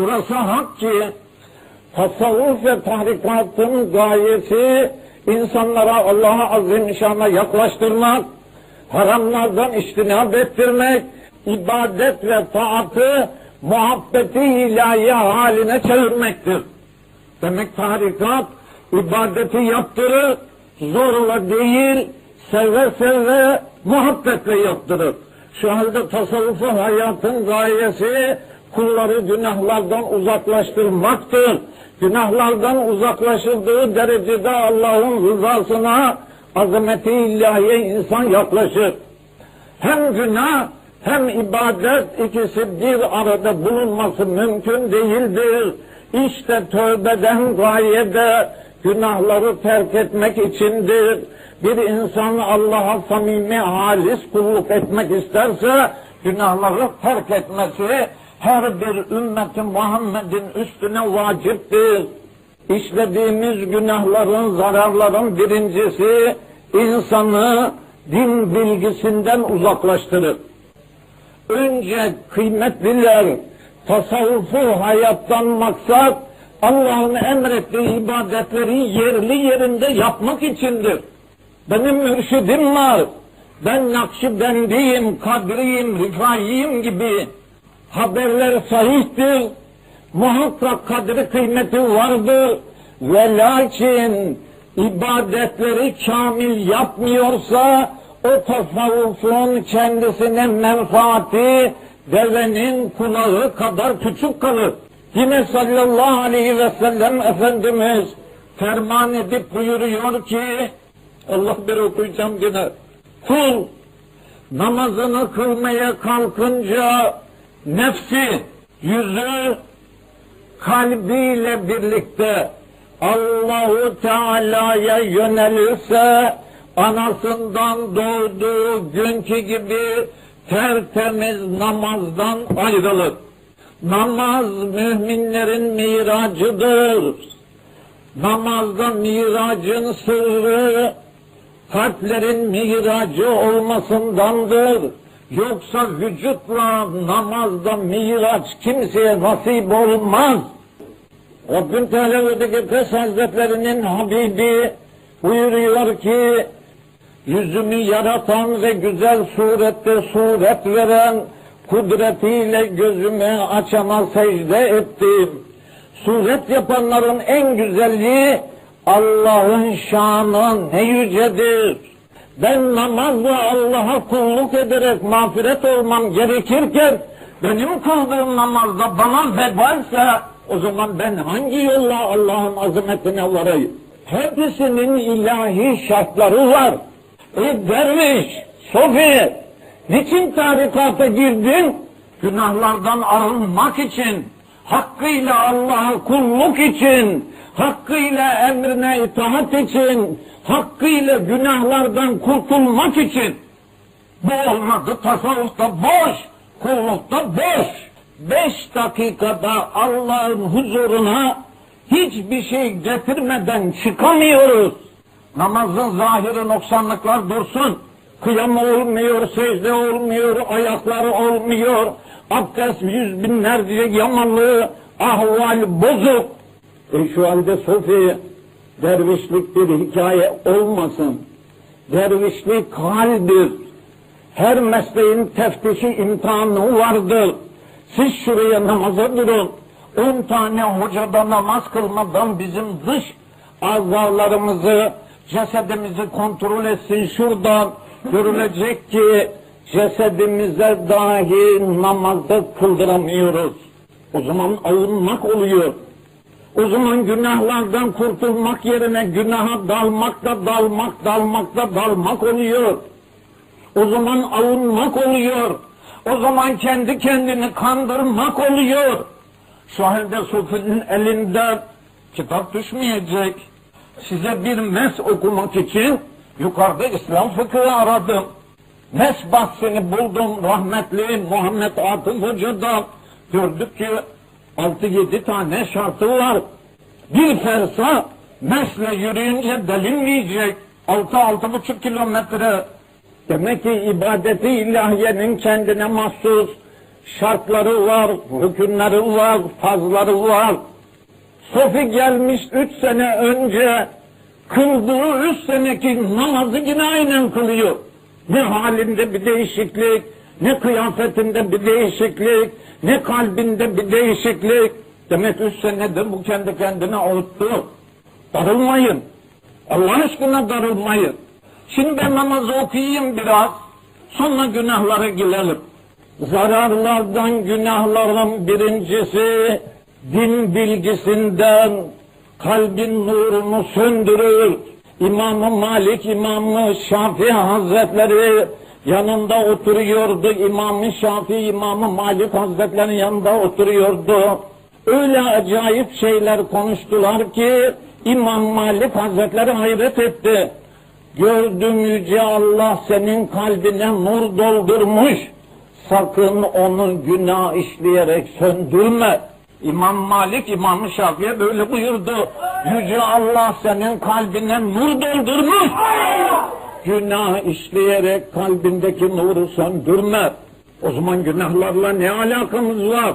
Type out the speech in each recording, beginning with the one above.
Şurası hak ki tasavvuf ve tahrikatın gayesi insanlara Allah'a azimüşşana yaklaştırmak, haramlardan iştinab ettirmek, ibadet ve taatı muhabbeti ilahi haline çevirmektir. Demek tarikat ibadeti yaptırır, zorla değil, seve seve muhabbetle yaptırır. Şu halde tasavvufu hayatın gayesi kulları günahlardan uzaklaştırmaktır. Günahlardan uzaklaşıldığı derecede Allah'ın rızasına azameti ilahiye insan yaklaşır. Hem günah hem ibadet ikisi bir arada bulunması mümkün değildir. İşte tövbeden gayede günahları terk etmek içindir. Bir insan Allah'a samimi halis kulluk etmek isterse günahları terk etmesi her bir ümmeti Muhammed'in üstüne vaciptir. İşlediğimiz günahların, zararların birincisi insanı din bilgisinden uzaklaştırır. Önce kıymetliler, tasavvufu hayattan maksat Allah'ın emrettiği ibadetleri yerli yerinde yapmak içindir. Benim mürşidim var. Ben Nakşibendiyim, Kadriyim, Rifaiyim gibi haberler sahihtir. Muhakkak kadri kıymeti vardır. Ve lakin ibadetleri kamil yapmıyorsa o tasavvufun kendisine menfaati devenin kulağı kadar küçük kalır. Yine sallallahu aleyhi ve sellem Efendimiz ferman edip buyuruyor ki Allah bir okuyacağım yine. Kul namazını kılmaya kalkınca nefsi, yüzü kalbiyle birlikte Allahu Teala'ya yönelirse anasından doğduğu günkü gibi tertemiz namazdan ayrılır. Namaz müminlerin miracıdır. Namazda miracın sırrı kalplerin miracı olmasındandır. Yoksa vücutla namazda miraç kimseye nasip olmaz. Rabbim Teala ve Tekaddes Hazretlerinin Habibi buyuruyor ki yüzümü yaratan ve güzel surette suret veren kudretiyle gözümü açana secde ettim. Suret yapanların en güzelliği Allah'ın şanı ne yücedir. Ben namazla Allah'a kulluk ederek mağfiret olmam gerekirken benim kıldığım namazda bana vebalse o zaman ben hangi yolla Allah'ın azametine varayım? Hepsinin ilahi şartları var. Ey derviş, sofi, niçin tarikata girdin? Günahlardan arınmak için, hakkıyla Allah'a kulluk için, hakkıyla emrine itaat için, hakkıyla günahlardan kurtulmak için. Bu olmadı tasavvufta boş, kullukta boş. Beş dakikada Allah'ın huzuruna hiçbir şey getirmeden çıkamıyoruz. Namazın zahiri noksanlıklar dursun. Kıyam olmuyor, secde olmuyor, ayakları olmuyor. Abdest yüz binlerce yamalı, ahval bozuk. E şu halde Sofi dervişlik bir hikaye olmasın. Dervişlik haldir. Her mesleğin teftişi imtihanı vardır. Siz şuraya namaza durun. On tane hocada namaz kılmadan bizim dış azalarımızı, cesedimizi kontrol etsin şuradan. Görülecek ki cesedimize dahi namazda kıldıramıyoruz. O zaman avunmak oluyor. O zaman günahlardan kurtulmak yerine günaha dalmak da dalmak, dalmak da dalmak oluyor. O zaman avunmak oluyor. O zaman kendi kendini kandırmak oluyor. Şu halde Sufi'nin elinde kitap düşmeyecek. Size bir mes okumak için yukarıda İslam fıkhı aradım. Mes bahsini buldum rahmetli Muhammed Atıf Hoca'da. Gördük ki altı yedi tane şartı var. Bir fersa mesle yürüyünce delinmeyecek. Altı altı buçuk kilometre. Demek ki ibadeti ilahiyenin kendine mahsus şartları var, hükümleri var, fazları var. Sofi gelmiş üç sene önce kıldığı üç seneki namazı yine aynen kılıyor. Ne halinde bir değişiklik, ne kıyafetinde bir değişiklik, ne kalbinde bir değişiklik. Demek üç senedir bu kendi kendine avuttu. Darılmayın. Allah aşkına darılmayın. Şimdi ben namazı okuyayım biraz. Sonra günahlara girelim. Zararlardan günahların birincisi din bilgisinden kalbin nurunu söndürür. İmam-ı Malik, İmam-ı Şafii Hazretleri yanında oturuyordu. İmam-ı Şafii, İmam-ı Malik Hazretleri yanında oturuyordu. Öyle acayip şeyler konuştular ki İmam Malik Hazretleri hayret etti. Gördüm yüce Allah senin kalbine nur doldurmuş. Sakın onu günah işleyerek söndürme. İmam Malik İmam Şafii'ye böyle buyurdu. Yüce Allah senin kalbine nur doldurmuş. Günah işleyerek kalbindeki nuru söndürme. O zaman günahlarla ne alakamız var?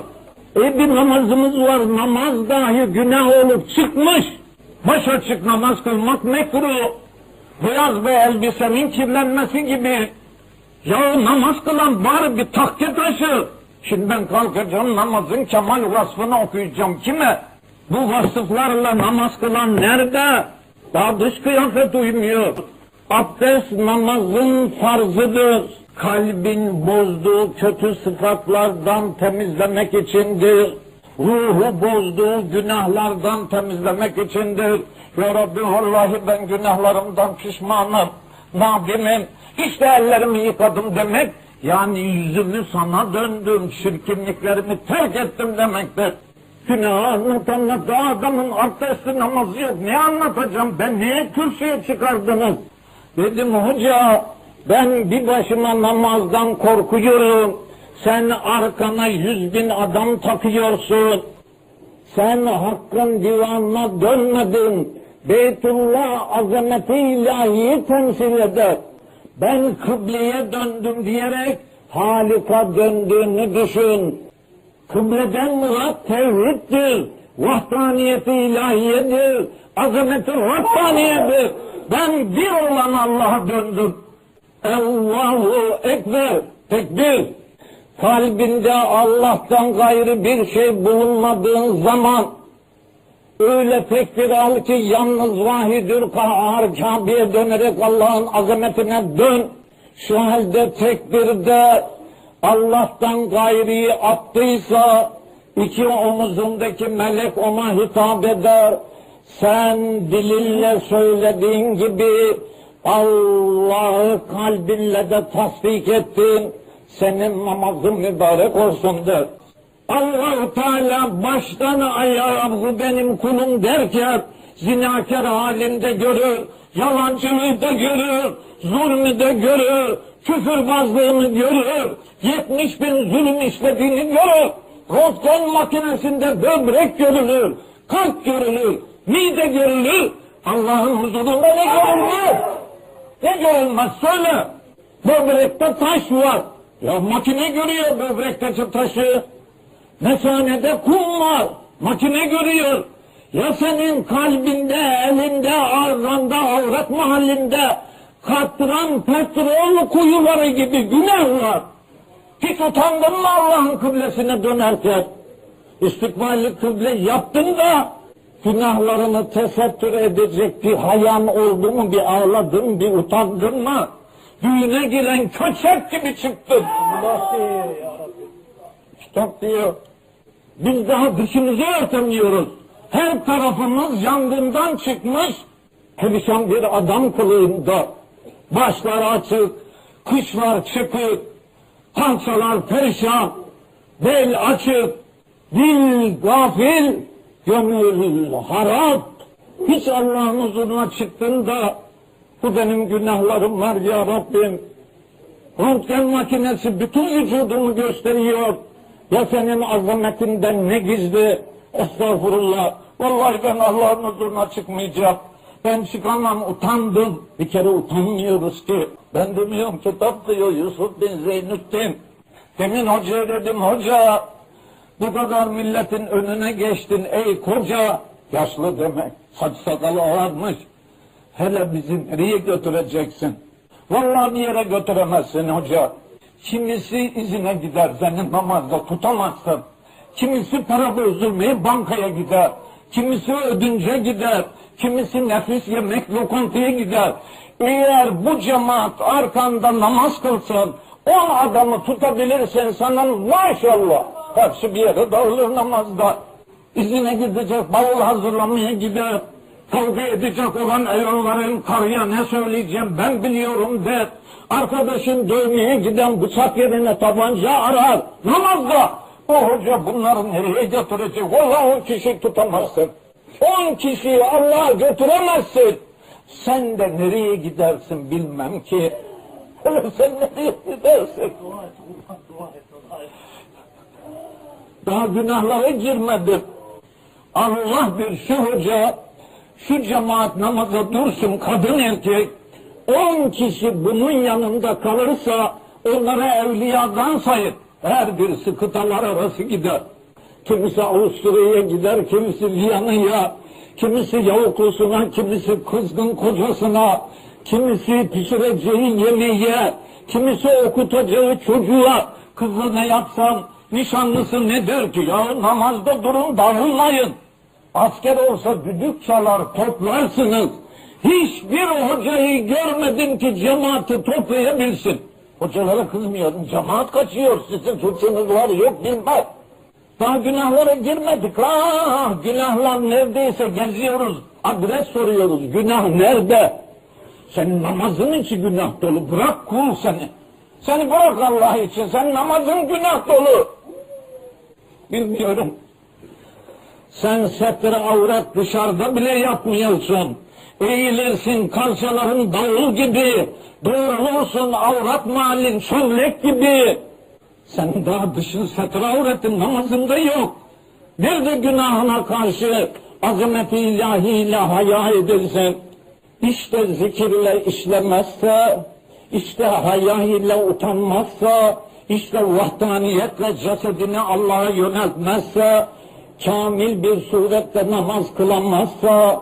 E bir namazımız var. Namaz dahi günah olup çıkmış. Baş açık namaz kılmak mekruh. Beyaz bir elbisenin kirlenmesi gibi. Ya namaz kılan bari bir takke taşı. Şimdi ben kalkacağım namazın kemal vasfını okuyacağım. Kime? Bu vasıflarla namaz kılan nerede? Daha dış kıyafet uymuyor. Abdest namazın farzıdır. Kalbin bozduğu kötü sıfatlardan temizlemek içindir. Ruhu bozduğu günahlardan temizlemek içindir. Ya Rabbi vallahi ben günahlarımdan pişmanım. Nadimim. İşte ellerimi yıkadım demek. Yani yüzümü sana döndüm. Çirkinliklerimi terk ettim demektir. Günah anlat anlat. Adamın abdesti namazı yok. Ne anlatacağım? Ben niye kürsüye çıkardınız? Dedim hoca ben bir başıma namazdan korkuyorum. Sen arkana yüz bin adam takıyorsun. Sen hakkın divanına dönmedin. Beytullah azameti ilahiyi temsil eder. Ben kıbleye döndüm diyerek Halika döndüğünü düşün. Kıbleden murat tevhiddir. Vahdaniyeti ilahiyedir. Azameti Rabbaniyedir. Ben bir olan Allah'a döndüm. Allahu Ekber. Tekbir. Kalbinde Allah'tan gayrı bir şey bulunmadığın zaman öyle tekbir al ki yalnız vahidür kahhar Kabe'ye dönerek Allah'ın azametine dön. Şu halde tekbirde Allah'tan gayriyi attıysa iki omuzundaki melek ona hitap eder. Sen dilinle söylediğin gibi Allah'ı kalbinle de tasdik ettin. Senin namazın mübarek olsun der. allah Teala baştan ayağa bu benim kulum derken zinakar halinde görür, yalancılığı da görür, zulmü de görür, küfürbazlığını görür, 70 bin zulüm işlediğini görür. Röntgen makinesinde böbrek görülür, kalp görülür, mide görülür. Allah'ın huzurunda ne görülmez? Ne görülmez söyle. Böbrekte taş var. Ya makine görüyor böbrekteki taşı. Mesanede kum var. Makine görüyor. Ya senin kalbinde, elinde, ağzında, avret mahallinde katran petrol kuyuları gibi günah var. Hiç utandın mı Allah'ın kıblesine dönerken? İstikballi kıble yaptın da günahlarını tesettür edecek bir hayan oldu mu, bir ağladın, bir utandın mı? Düğüne giren köçek gibi çıktın. Allah diyor. Stop diyor. Biz daha dışımızı örtemiyoruz. Her tarafımız yangından çıkmış. Perişan bir adam kılığında. Başlar açık, kışlar çıkık, kalçalar perişan, bel açık, dil gafil, gönül harap. Hiç Allah'ın huzuruna çıktığında bu benim günahlarım var ya Rabbim. Röntgen makinesi bütün vücudumu gösteriyor. Ya senin azametinden ne gizli? Estağfurullah. Vallahi ben Allah'ın huzuruna çıkmayacağım. Ben çıkamam, utandım. Bir kere utanmıyoruz ki. Ben demiyorum kitap diyor Yusuf bin Zeynüddin. Demin hocaya dedim hoca bu kadar milletin önüne geçtin ey koca. Yaşlı demek saç sakalı ağarmış. Hele bizi nereye götüreceksin? Vallahi bir yere götüremezsin hoca. Kimisi izine gider senin namazda tutamazsın. Kimisi para bozdurmaya bankaya gider. Kimisi ödünce gider. Kimisi nefis yemek lokantaya gider. Eğer bu cemaat arkanda namaz kılsın, on adamı tutabilirsen sana maşallah. Hepsi bir yere dağılır namazda. İzine gidecek, bavul hazırlamaya gider. Kavga edecek olan eyvalların karıya ne söyleyeceğim ben biliyorum der. Arkadaşın dövmeye giden bıçak yerine tabanca arar. Namazda. O hoca bunları nereye götürecek? Vallahi on kişi tutamazsın. On kişiyi Allah'a götüremezsin. Sen de nereye gidersin bilmem ki. Sen nereye gidersin? Daha günahlara girmedim. Allah bir şu hoca, şu cemaat namaza dursun kadın erkek, on kişi bunun yanında kalırsa onlara evliyadan sayın. Her birisi kıtalar arası gider. Kimisi Avusturya'ya gider, kimisi Viyana'ya, kimisi yavuklusuna, kimisi kızgın kocasına, kimisi pişireceği yemeğe, kimisi okutacağı çocuğa, kızı ne yapsam, nişanlısı ne der ki, ya namazda durun dağılmayın. Asker olsa düdük çalar toplarsınız. Hiçbir hocayı görmedim ki cemaati toplayabilsin. Hocalara kızmıyorum. Cemaat kaçıyor. Sizin suçunuz var yok bilmem. Daha günahlara girmedik. Ah günahlar neredeyse geziyoruz. Adres soruyoruz. Günah nerede? Senin namazın için günah dolu. Bırak kul seni. Seni bırak Allah için. Senin namazın günah dolu. Bilmiyorum. Sen setre avret dışarıda bile yapmıyorsun. Eğilirsin kalçaların davul gibi. Doğrulursun avrat malin çömlek gibi. Sen daha dışın setre avretin namazında yok. Nerede günahına karşı azameti ilahiyle haya edilsen, işte zikirle işlemezse, işte haya ile utanmazsa, işte vahdaniyetle cesedini Allah'a yöneltmezse, kamil bir surette namaz kılamazsa,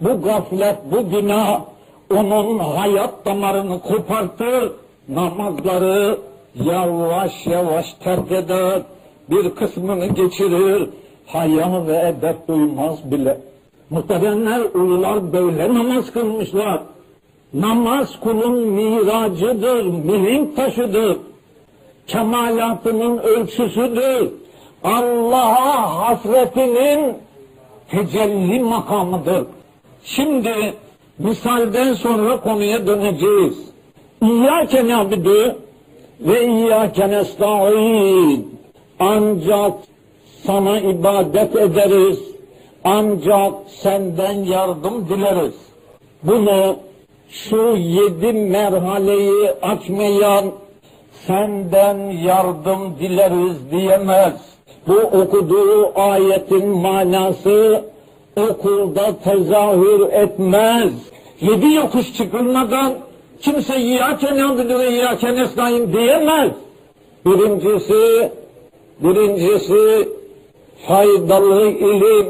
bu gaflet, bu günah onun hayat damarını kopartır, namazları yavaş yavaş terk eder, bir kısmını geçirir, haya ve edep duymaz bile. Muhteremler, ulular böyle namaz kılmışlar. Namaz kulun miracıdır, mihenk taşıdır. Kemalatının ölçüsüdür. Allah'a hasretinin tecelli makamıdır. Şimdi misalden sonra konuya döneceğiz. İyyâke nâbidü ve iyyâke nesta'in. Ancak sana ibadet ederiz. Ancak senden yardım dileriz. Bunu şu yedi merhaleyi açmayan senden yardım dileriz diyemez. Bu okuduğu ayetin manası okulda tezahür etmez. Yedi yokuş çıkılmadan kimse İyyâke nâbidü ve İyyâke nestaîn diyemez. Birincisi, birincisi faydalı ilim,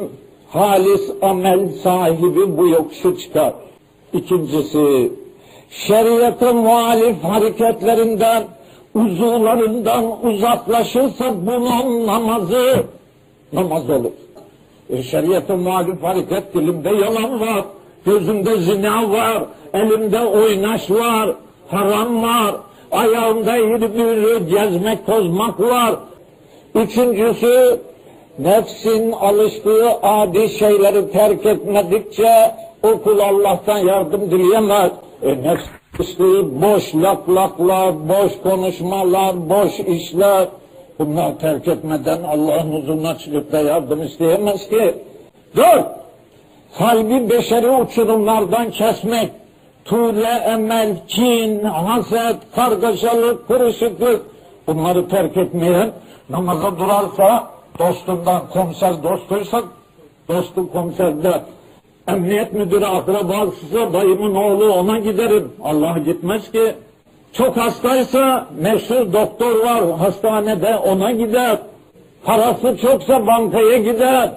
halis amel sahibi bu yokuşu çıkar. İkincisi, şeriata muhalif hareketlerinden, uzuvlarından uzaklaşırsa bunun namazı namaz olur. E, şeriata muhalif hareket dilimde yalan var, gözümde zina var, elimde oynaş var, haram var, ayağımda büğrü gezmek, tozmak var. Üçüncüsü, nefsin alıştığı adi şeyleri terk etmedikçe o kul Allah'tan yardım dileyemez. E, nefs alıştığı boş laklaklar, boş konuşmalar, boş işler, bunları terk etmeden Allah'ın huzuruna çıkıp da yardım isteyemez ki. Dört, kalbi beşeri uçurumlardan kesmek, tuğle, emel, kin, haset, kargaşalık, kırışıklık, bunları terk etmeyen namaza durarsa, dostundan komiser dostuysa, dostu komiserde, emniyet müdürü akrabasıysa dayımın oğlu ona giderim. Allah gitmez ki. Çok hastaysa meşhur doktor var hastanede ona gider. Parası çoksa bankaya gider.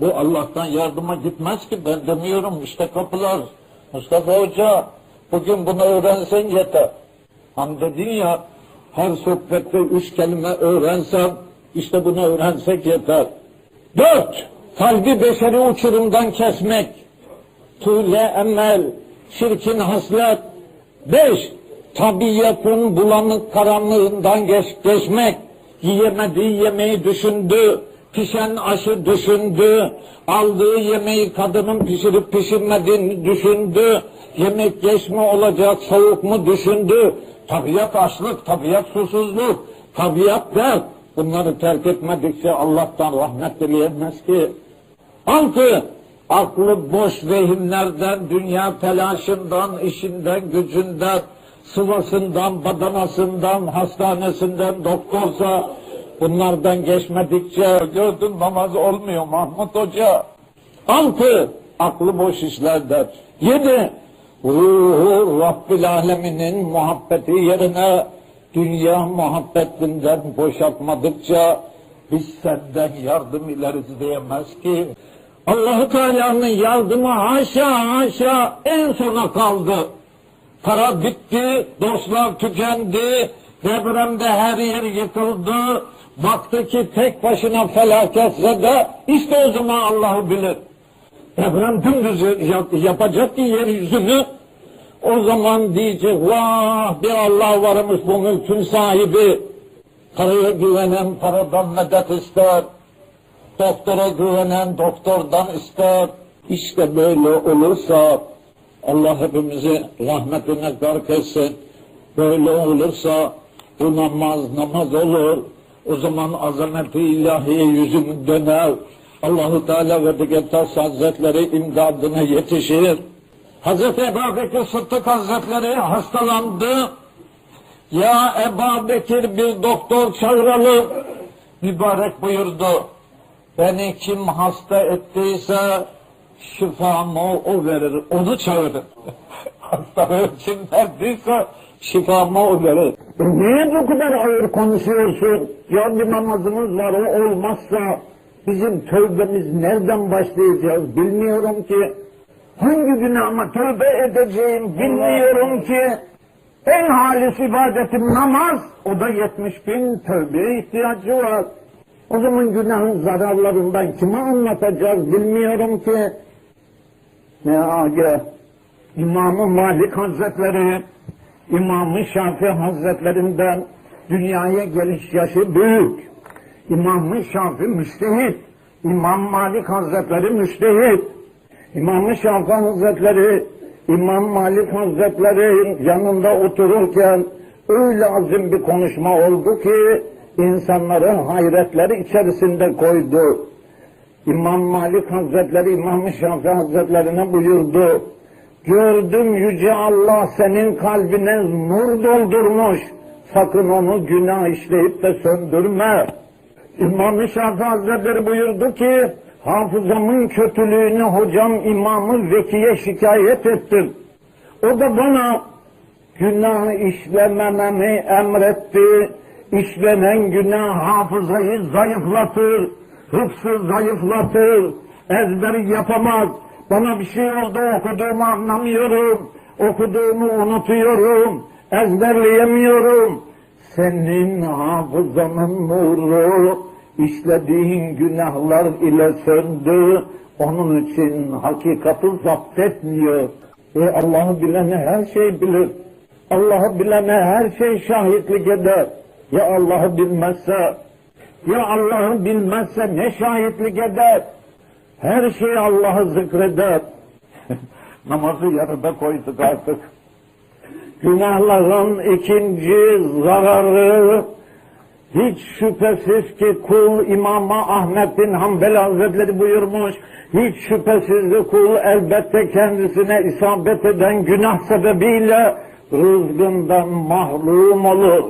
Bu, Allah'tan yardıma gitmez ki ben demiyorum işte kapılar. Mustafa Hoca bugün bunu öğrensen yeter. Hani dedin ya her sohbette üç kelime öğrensem işte bunu öğrensek yeter. Dört, kalbi beşeri uçurumdan kesmek. Tule emel, şirkin haslet. Beş, tabiatın bulanık karanlığından geç, geçmek. Yiyemediği yemeği düşündü, pişen aşı düşündü, aldığı yemeği kadının pişirip pişirmediğini düşündü, yemek geç mi olacak, soğuk mu düşündü, tabiat açlık, tabiat susuzluk, tabiat dert. Bunları terk etmedikçe Allah'tan rahmet dileyemez ki. Altı, aklı boş vehimlerden, dünya telaşından, işinden, gücünden, sıvasından, badanasından, hastanesinden, doktorsa bunlardan geçmedikçe gördün namaz olmuyor Mahmut Hoca. Altı, aklı boş işlerden. Yedi, ruhu Rabbil Aleminin muhabbeti yerine dünya muhabbetinden boşaltmadıkça biz senden yardım ileriz diyemez ki. Allahu Teala'nın yardımı haşa haşa en sona kaldı. Para bitti, dostlar tükendi, depremde her yer yıkıldı. Baktı ki tek başına felaketse de işte o zaman Allah'ı bilir. Deprem dümdüz yap- yapacak ki yeryüzünü o zaman diyecek vah bir Allah varmış bu mülkün sahibi. Paraya güvenen paradan medet ister. Doktora güvenen doktordan ister. İşte böyle olursa Allah hepimizi rahmetine gark etsin. Böyle olursa bu namaz namaz olur. O zaman azameti ilahiye yüzüm döner. Allahu Teala ve Dikkatas Hazretleri imdadına yetişir. Hazreti Ebu Bekir Sıddık Hazretleri hastalandı. Ya Ebu Bekir bir doktor çağıralım. Mübarek buyurdu. Beni kim hasta ettiyse şifamı o verir. Onu çağırın. Hastalığı kim verdiyse şifamı o verir. E Niye bu kadar ağır konuşuyorsun? Ya bir namazımız var o olmazsa bizim tövbemiz nereden başlayacağız bilmiyorum ki. Hangi günahıma tövbe edeceğim bilmiyorum ki. En halis ibadetim namaz. O da 70 bin tövbeye ihtiyacı var. O zaman günahın zararlarından kime anlatacağız bilmiyorum ki. Ne aga. İmam-ı Malik Hazretleri, İmam-ı Şafii Hazretlerinden dünyaya geliş yaşı büyük. İmam-ı Şafii müştehit. İmam Malik Hazretleri müştehit. İmam-ı Şafii Hazretleri, İmam Malik Hazretleri yanında otururken öyle azim bir konuşma oldu ki insanları hayretleri içerisinde koydu. İmam Malik Hazretleri İmam-ı Şafii Hazretlerine buyurdu. Gördüm Yüce Allah senin kalbine nur doldurmuş. Sakın onu günah işleyip de söndürme. İmam-ı Şafii Hazretleri buyurdu ki, hafızamın kötülüğünü hocam İmam-ı Veki'ye şikayet ettim. O da bana günah işlemememi emretti. İşlenen günah hafızayı zayıflatır, hıfzı zayıflatır, ezberi yapamaz. Bana bir şey oldu okuduğumu anlamıyorum, okuduğumu unutuyorum, ezberleyemiyorum. Senin hafızanın nuru işlediğin günahlar ile söndü. Onun için hakikati zapt etmiyor. E Allah'ı bilene her şey bilir. Allah'ı bilene her şey şahitlik eder. Ya Allah'ı bilmezse, ya Allah'ı bilmezse ne şahitlik eder? Her şey Allah'ı zikreder. Namazı yarıda koyduk artık. Günahların ikinci zararı hiç şüphesiz ki kul İmam Ahmet bin Hanbel Hazretleri buyurmuş. Hiç şüphesiz ki kul elbette kendisine isabet eden günah sebebiyle rızkından mahrum olur.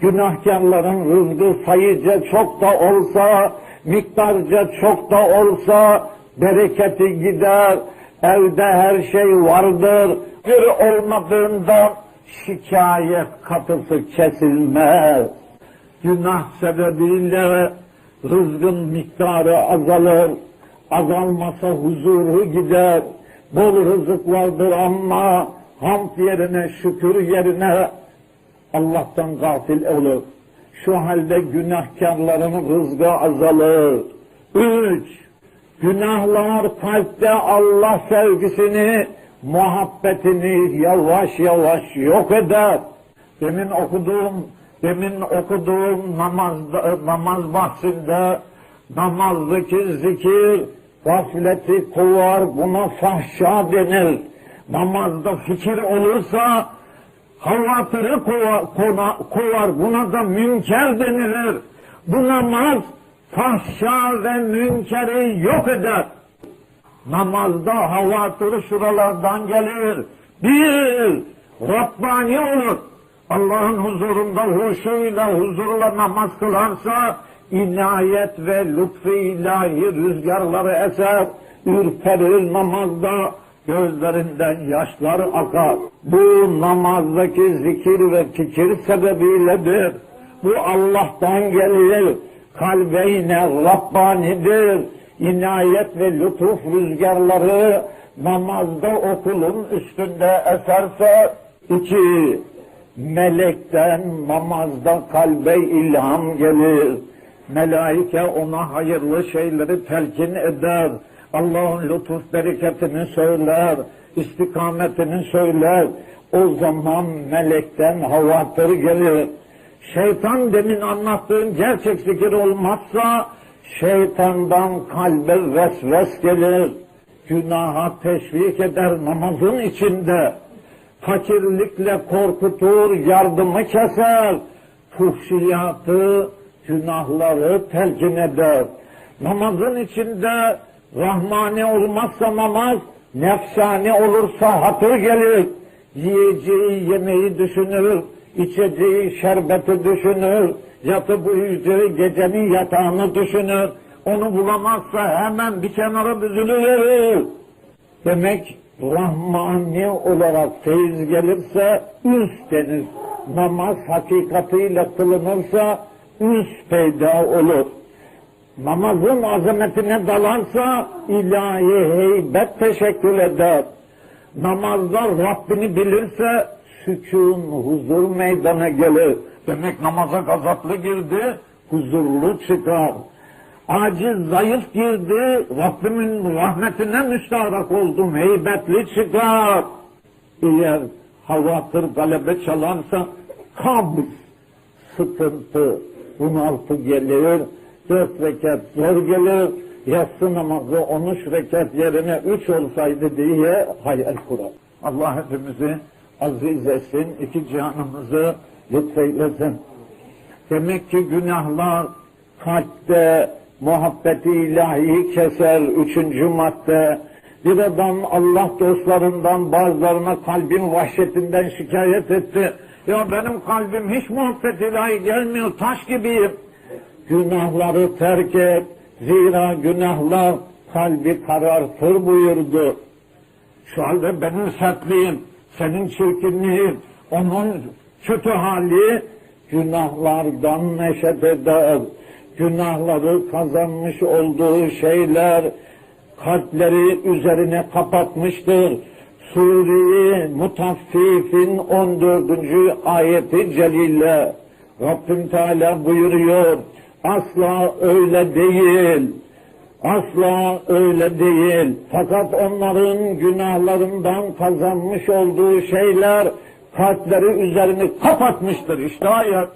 Günahkarların rızkı sayıca çok da olsa, miktarca çok da olsa bereketi gider. Evde her şey vardır. Bir olmadığında şikayet kapısı kesilmez. Günah sebebiyle rızkın miktarı azalır. Azalmasa huzuru gider. Bol rızık vardır ama hamd yerine, şükür yerine Allah'tan gafil olur. Şu halde günahkarların rızkı azalır. Üç, günahlar kalpte Allah sevgisini, muhabbetini yavaş yavaş yok eder. Demin okuduğum, demin okuduğum namazda, namaz bahsinde namazdaki zikir gafleti kovar, buna fahşa denir. Namazda fikir olursa havatırı kovar, buna da münker denilir. Bu namaz fahşa ve münkeri yok eder. Namazda havatırı şuralardan gelir. Bir, Rabbani olur. Allah'ın huzurunda huşuyla, huzurla namaz kılarsa, inayet ve lütfu ilahi rüzgarları eser, ürperir namazda, gözlerinden yaşlar akar. Bu namazdaki zikir ve fikir sebebiyledir. Bu Allah'tan gelir. Kalbeyne Rabbanidir. İnayet ve lütuf rüzgarları namazda okulun üstünde eserse iki, melekten namazda kalbe ilham gelir. Melaike ona hayırlı şeyleri telkin eder. Allah'ın lütuf bereketini söyler, istikametini söyler. O zaman melekten havatır gelir. Şeytan demin anlattığım gerçek zikir olmazsa şeytandan kalbe vesves gelir. Günaha teşvik eder namazın içinde. Fakirlikle korkutur, yardımı keser. Fuhşiyatı, günahları telkin eder. Namazın içinde rahmani olmazsa namaz, nefsani olursa hatır gelir. Yiyeceği yemeği düşünür, içeceği şerbeti düşünür, yatıp uyuyacağı gecenin yatağını düşünür. Onu bulamazsa hemen bir kenara büzülüverir. Demek Rahmani olarak feyiz gelirse üst denir. Namaz hakikatiyle kılınırsa üst peyda olur. Namazın azametine dalarsa ilahi heybet teşekkür eder. Namazda Rabbini bilirse sükun, huzur meydana gelir. Demek namaza gazaplı girdi, huzurlu çıkar. Aciz, zayıf girdi, Rabbimin rahmetine müstarak oldum, heybetli çıkar. Eğer havatır galebe çalarsa kabz, sıkıntı, bunaltı gelir, dört rekat zor gelir, yatsı namazı on üç rekat yerine üç olsaydı diye hayal kurar. Allah hepimizi aziz etsin, iki cihanımızı lütfeylesin. Demek ki günahlar kalpte muhabbeti ilahi keser. Üçüncü madde. Bir adam Allah dostlarından bazılarına kalbin vahşetinden şikayet etti. Ya benim kalbim hiç muhabbet ilahi gelmiyor, taş gibiyim. Günahları terk et. Zira günahlar kalbi karartır buyurdu. Şu halde benim sertliğim, senin çirkinliğin, onun kötü hali günahlardan neşet eder. Günahları kazanmış olduğu şeyler kalpleri üzerine kapatmıştır. Sure-i Mutaffif'in 14. ayeti celille Rabbim Teala buyuruyor. Asla öyle değil. Asla öyle değil. Fakat onların günahlarından kazanmış olduğu şeyler kalpleri üzerini kapatmıştır. İşte ayet.